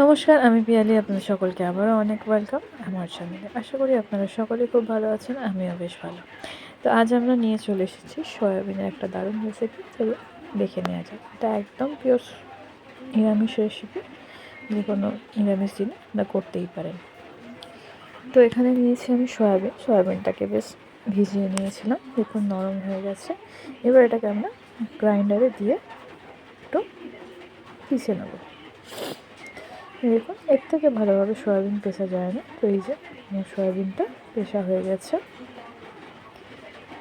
নমস্কার, আমি পিয়ালি, আপনাদের সকলকে আবারও অনেক ওয়েলকাম আমার চ্যানেলে আশা করি আপনারা সকলে খুব ভালো আছেন, আমিও বেশ ভালো। তো আজ আমরা নিয়ে চলে এসেছি সয়াবিনের একটা দারুণ রেসিপি চলো দেখে নেওয়া যাক। এটা একদম পিওর নিরামিষ রেসিপি যে কোনো নিরামিষ দিনে আপনারা করতেই পারেন। তো এখানে নিয়েছি আমি সয়াবিন। সয়াবিনটাকে বেশ ভিজিয়ে নিয়েছিলাম, দেখুন নরম হয়ে গেছে। এবার এটাকে আমরা গ্রাইন্ডারে দিয়ে একটু পিষে নেব। দেখুন, এর থেকে ভালোভাবে সয়াবিন পেশা যায় না। তো এই যে সয়াবিনটা পেশা হয়ে গেছে।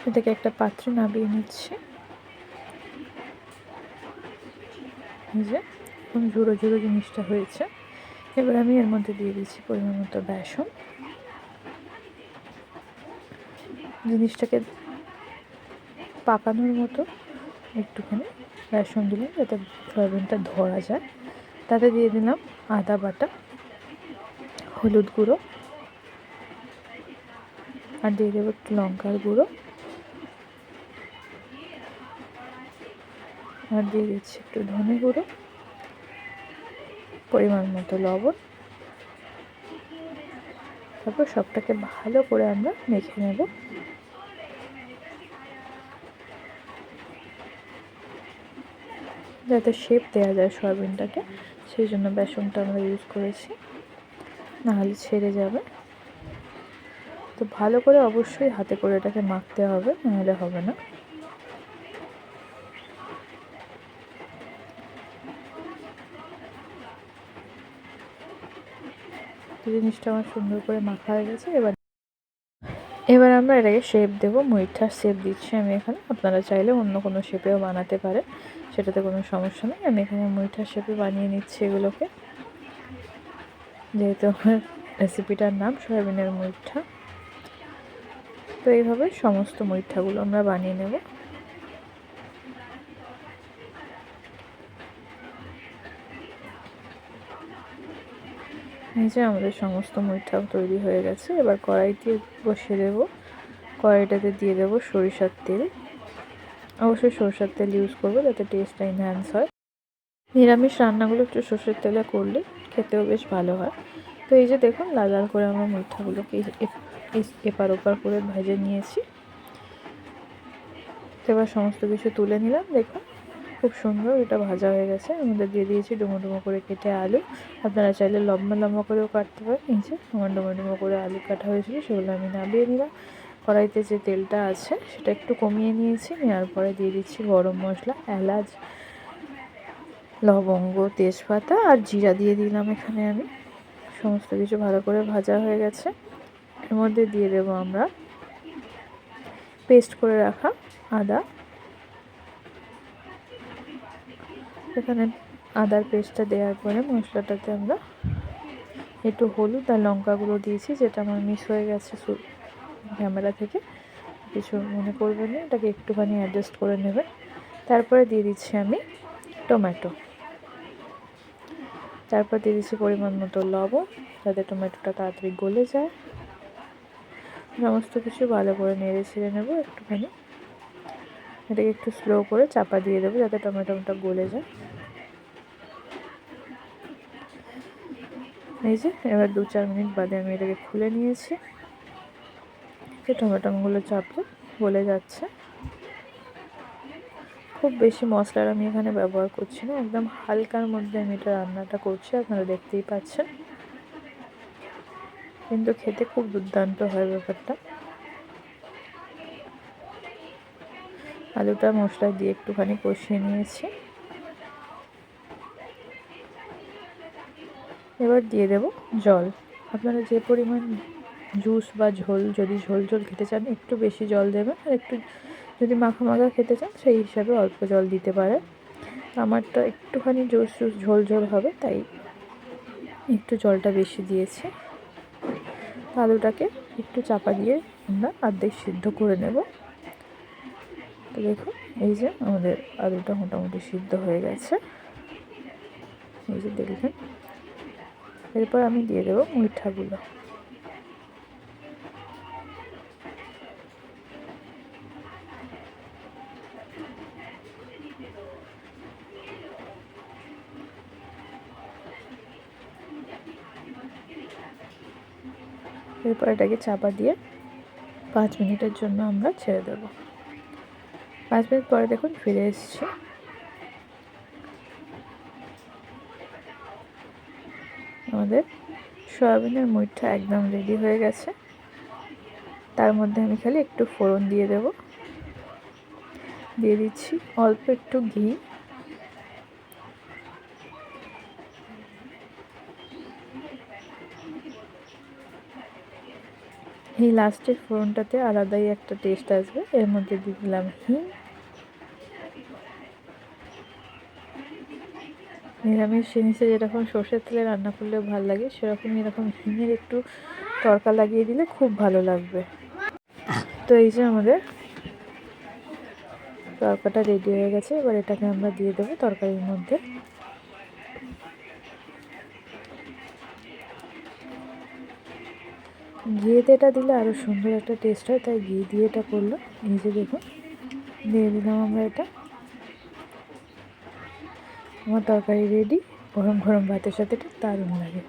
এটাকে একটা পাত্রে নামিয়ে নিচ্ছি। যে, এখন ঝুড়ো ঝুড়ো জিনিসটা হয়েছে। এবার আমি এর মধ্যে দিয়ে দিচ্ছি পরিমাণ মতো বেসন। জিনিসটাকে পাকানোর মতো একটুখানি বেসন দিলাম যাতে সয়াবিনটা ধরা যায়। তাতে দিয়ে দিলাম আদা বাটা, হলুদ গুঁড়ো, আর দিয়ে দেবো একটু লঙ্কার গুঁড়ো। আর দিয়ে দিচ্ছি একটু ধনে গুঁড়ো, পরিমাণ মতো লবণ। তারপর সবটাকে ভালো করে আমরা মেখে নেব। যাতে শেপ দেওয়া যায় সয়াবিনটাকে। সেই জন্য বেসনটা আমরা ইউজ করেছি। নাহলে ছেড়ে যাবে। তো ভালো করে অবশ্যই হাতে করে এটাকে মাখতে হবে, নাহলে হবে না। জিনিসটা আমার সুন্দর করে মাখা হয়ে গেছে, এবার এবার আমরা এটাকে শেপ দেবো। মইঠার শেপ দিচ্ছি আমি এখানে। আপনারা চাইলে অন্য কোনো শেপেও বানাতে পারেন। সেটাতে কোনো সমস্যা নেই। আমি এখানে মইঠার শেপে বানিয়ে নিচ্ছি এগুলোকে। যেহেতু আমার রেসিপিটার নাম সয়াবিনের মুইঠা। তো এইভাবে সমস্ত মুইঠাগুলো আমরা বানিয়ে নেব। এই যে আমাদের সমস্ত মুইঠা তৈরি হয়ে গেছে। এবার কড়াইতে বসিয়ে দেব। কড়াইটাতে দিয়ে দেব সরিষার তেল। অবশ্যই সরষের তেল ইউজ করব যাতে টেস্টটা এনহ্যান্স হয়। নিরামিষ রান্নাগুলো একটু সর্ষের তেলে করলে খেতেও বেশ ভালো হয়। তো এই যে দেখুন, লাল লাল করে আমরা মিঠাগুলোকে এপার ওপার করে ভেজে নিয়েছি। এবার সমস্ত কিছু তুলে নিলাম, দেখুন, খুব সুন্দর এটা ভাজা হয়ে গেছে। আমাদের দিয়ে দিয়েছি ডুমো ডুমো করে কেটে আলু। আপনারা চাইলে লম্বা লম্বা করেও কাটতে পারেন। আমার ডুমো ডুমো করে আলু কাটা হয়েছিল, সেগুলো আমি নামিয়ে নিলাম। কড়াইতে যে তেলটা আছে, সেটা একটু কমিয়ে নিয়েছি নেওয়ার পরে দিয়ে দিচ্ছি গরম মশলা, এলাচ, লবঙ্গ, তেজপাতা আর জিরা দিয়ে দিলাম এখানে আমি। সমস্ত কিছু ভালো করে ভাজা হয়ে গেছে। এর মধ্যে দিয়ে দেব আমরা পেস্ট করে রাখা আদা। এখানে আদার পেস্টটা দেওয়ার পরে মশলাটাতে আমরা একটু হলুদ আর লঙ্কাগুলো দিয়েছি, যেটা আমার মিস হয়ে গেছে ক্যামেরা থেকে। কিছু মনে করবেন না, এটাকে একটুখানি অ্যাডজাস্ট করে নেবেন। তারপরে দিয়ে দিচ্ছি আমি টমেটো তারপর দিয়ে দিচ্ছি পরিমাণ মতো লবণ, যাতে টমেটোটা তাড়াতাড়ি গলে যায়। সমস্ত কিছু ভালো করে নেড়ে ছেড়ে নেব একটুখানি। এটাকে একটু স্লো করে চাপা দিয়ে দেবো, যাতে টমেটোটা গলে যায়। এই যে, এবার দু চার মিনিট বাদে আমি এটাকে খুলে নিয়েছি। যে টমেটোগুলো চাপলে, গলে যাচ্ছে। খুব বেশি মশলার আমি এখানে ব্যবহার করছি না, একদম হালকার মধ্যে আমি এটা রান্নাটা করছি, আপনারা দেখতেই পাচ্ছেন। কিন্তু খেতে খুব দুর্দান্ত হয় ব্যাপারটা। আলুটা মশলা দিয়ে একটুখানি কষিয়ে নিয়েছি। এবার দিয়ে দেব জল। আপনারা যে পরিমাণ জুস বা ঝোল, যদি ঝোল ঝোল খেতে চান, একটু বেশি জল দেবেন আর একটু যদি মাখা মাখা খেতে চান, সেই হিসাবে অল্প জল দিতে পারেন। আমারটা একটুখানি জুস জুস, ঝোল ঝোল হবে, তাই একটু জলটা বেশি দিয়েছি। আলুটাকে একটু চাপা দিয়ে আমরা অর্ধেক সিদ্ধ করে নেব। তো দেখুন, এই যে আমাদের আলুটা মোটামুটি সিদ্ধ হয়ে গেছে। এই যে দেখবেন এরপর আমি দিয়ে দেবো মিঠাগুলো। এরপর এটাকে চাপা দিয়ে পাঁচ মিনিটের জন্য আমরা ছেড়ে দেবো। পাঁচ মিনিট পরে দেখুন ফিরে এসছে। আমাদের সয়াবিনের মুইঠা একদম রেডি হয়ে গেছে। তার মধ্যে আমি খালি একটু ফোড়ন দিয়ে দেব। দিয়ে দিচ্ছি অল্প একটু ঘি। এই লাস্টের ফোড়নটাতে আলাদাই একটা টেস্ট আসবে, এর মধ্যে দিয়ে দিলাম হিং নিরামিষ জিনিসে যেরকম সর্ষের তেলে রান্না করলেও ভালো লাগে সেরকম এরকম হিঙের একটু তড়কা লাগিয়ে দিলে খুব ভালো লাগবে। তো এই যে আমাদের তরকাটা রেডি হয়ে গেছে, এবার এটাকে আমরা দিয়ে দেবো তরকারির মধ্যে। ঘিয়েতে এটা দিলে আরও সুন্দর একটা টেস্ট হয়, তাই ঘি দিয়ে এটা করল যে দেখুন, দিয়ে দিলাম আমরা এটা। আমার তরকারি রেডি গরম গরম ভাতের সাথে এটা দারুণ লাগে।